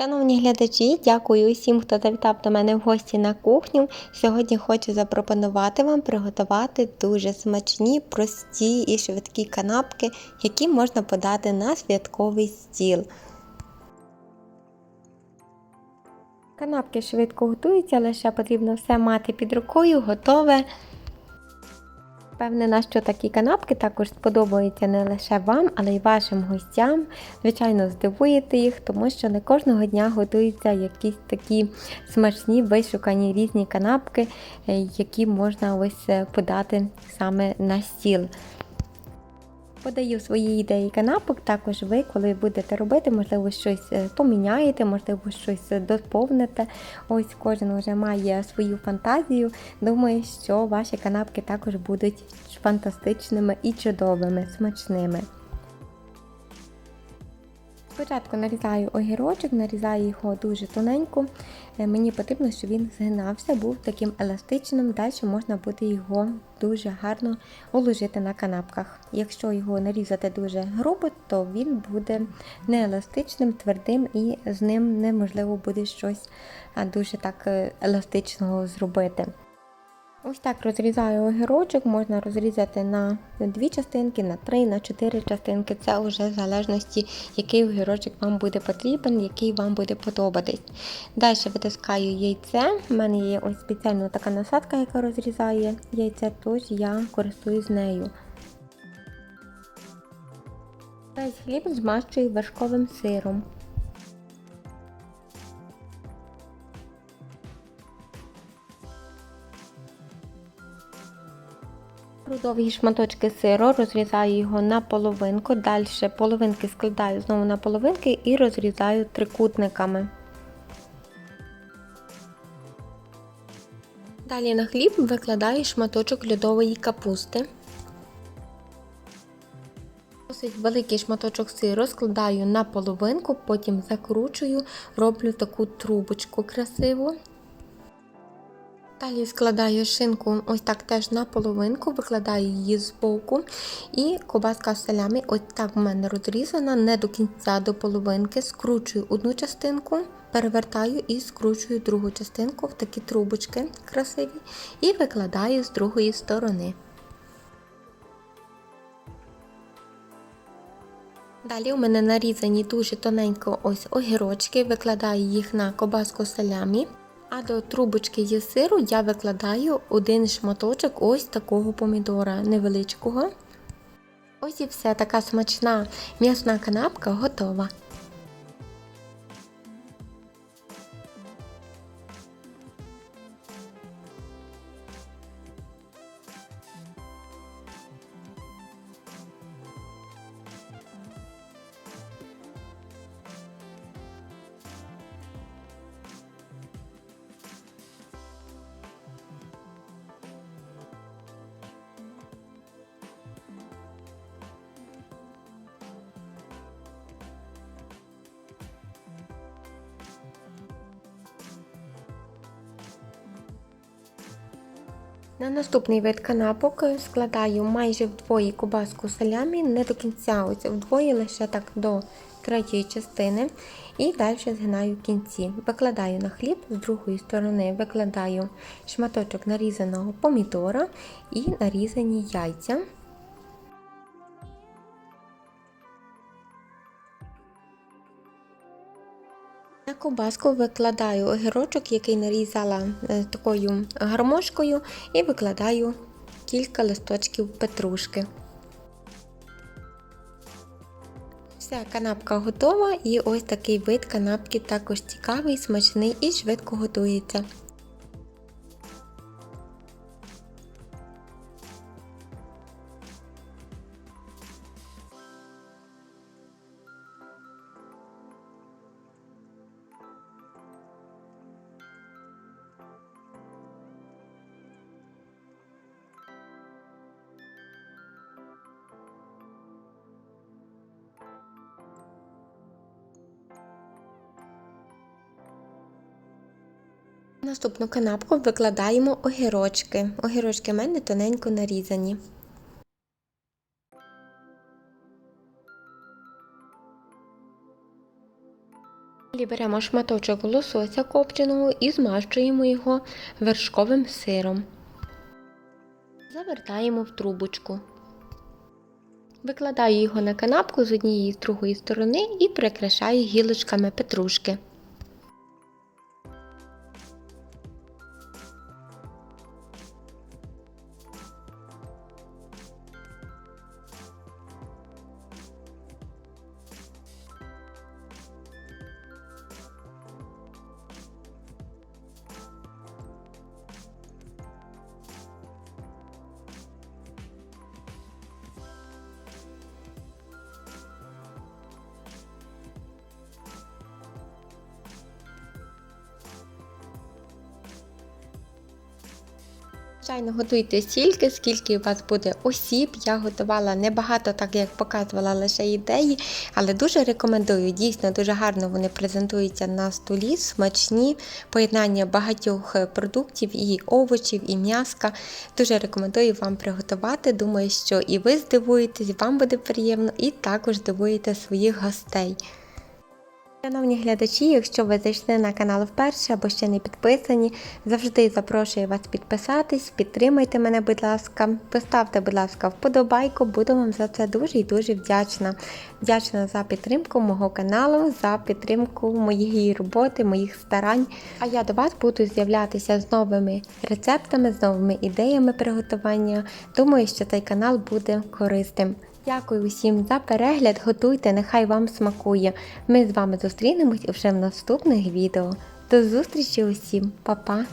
Шановні глядачі, дякую усім, хто завітав до мене в гості на кухню. Сьогодні хочу запропонувати вам приготувати дуже смачні, прості і швидкі канапки, які можна подати на святковий стіл. Канапки швидко готуються, лише потрібно все мати під рукою, готове. Впевнена, що такі канапки також сподобаються не лише вам, але й вашим гостям. Звичайно, здивуєте їх, тому що не кожного дня готуються якісь такі смачні, вишукані різні канапки, е, які можна ось е, подати саме на стіл. Подаю свої ідеї канапок, також ви, коли будете робити, можливо, щось е, поміняєте, можливо, щось доповните. Ось кожен вже має свою фантазію. Думаю, що ваші канапки також будуть фантастичними і чудовими, смачними. Спочатку нарізаю огірочок, нарізаю його дуже тоненько. Е, Мені потрібно, щоб він згинався, був таким еластичним, далі можна буде його дуже гарно уложити на канапках. Якщо його нарізати дуже грубо, то він буде нееластичним, твердим і з ним неможливо буде щось дуже так е, еластичного зробити. Ось так розрізаю огірочок, можна розрізати на дві частинки, на три, на чотири частинки. Це вже в залежності, який огірочок вам буде потрібен, який вам буде подобатись. Далі витискаю яйце. У мене є ось спеціальна така насадка, яка розрізає яйце, тож я користуюсь нею. Весь хліб змащую вершковим сиром. Довгі шматочки сиру, розрізаю його на половинку, далі половинки складаю знову на половинки і розрізаю трикутниками. Далі на хліб викладаю шматочок льодової капусти. Досить великий шматочок сиру складаю на половинку, потім закручую, роблю таку трубочку красиву. Далі складаю шинку ось так теж на половинку, викладаю її з боку. І кобаска салями ось так в мене розрізана, не до кінця до половинки. Скручую одну частинку, перевертаю і скручую другу частинку в такі трубочки красиві. І викладаю з другої сторони. Далі у мене нарізані дуже тоненько ось огірочки, викладаю їх на кобаску салямі. А до трубочки зі сиру я викладаю один шматочок ось такого помідора невеличкого. Ось і все, така смачна м'ясна канапка готова. На наступний вид канапок складаю майже вдвоє кубаску салямі, не до кінця, ось вдвоє лише так до третьої частини. І далі згинаю в кінці. Викладаю на хліб, з другої сторони викладаю шматочок нарізаного помідора і нарізані яйця. Ковбаску викладаю огірочок, який нарізала е, такою гармошкою, і викладаю кілька листочків петрушки. Вся канапка готова, і ось такий вид канапки також цікавий, смачний і швидко готується. Наступну канапку викладаємо огірочки. Огірочки в мене тоненько нарізані. Далі беремо шматочок лосося копченого і змащуємо його вершковим сиром. Завертаємо в трубочку. Викладаю його на канапку з однієї з другої сторони і прикрашаю гілочками петрушки. Звичайно, готуйте стільки, скільки у вас буде осіб. Я готувала небагато, так як показувала лише ідеї, але дуже рекомендую. Дійсно, дуже гарно вони презентуються на столі, смачні, поєднання багатьох продуктів, і овочів, і м'яска. Дуже рекомендую вам приготувати. Думаю, що і ви здивуєтесь, вам буде приємно, і також здивуєте своїх гостей. Шановні глядачі, якщо ви зайшли на канал вперше або ще не підписані, завжди запрошую вас підписатись, підтримайте мене, будь ласка, поставте, будь ласка, вподобайку, буду вам за це дуже і дуже вдячна. Вдячна за підтримку мого каналу, за підтримку моєї роботи, моїх старань. А я до вас буду з'являтися з новими рецептами, з новими ідеями приготування. Думаю, що цей канал буде корисним. Дякую усім за перегляд. Готуйте, нехай вам смакує. Ми з вами зустрінемось вже в наступних відео. До зустрічі усім, Па-па!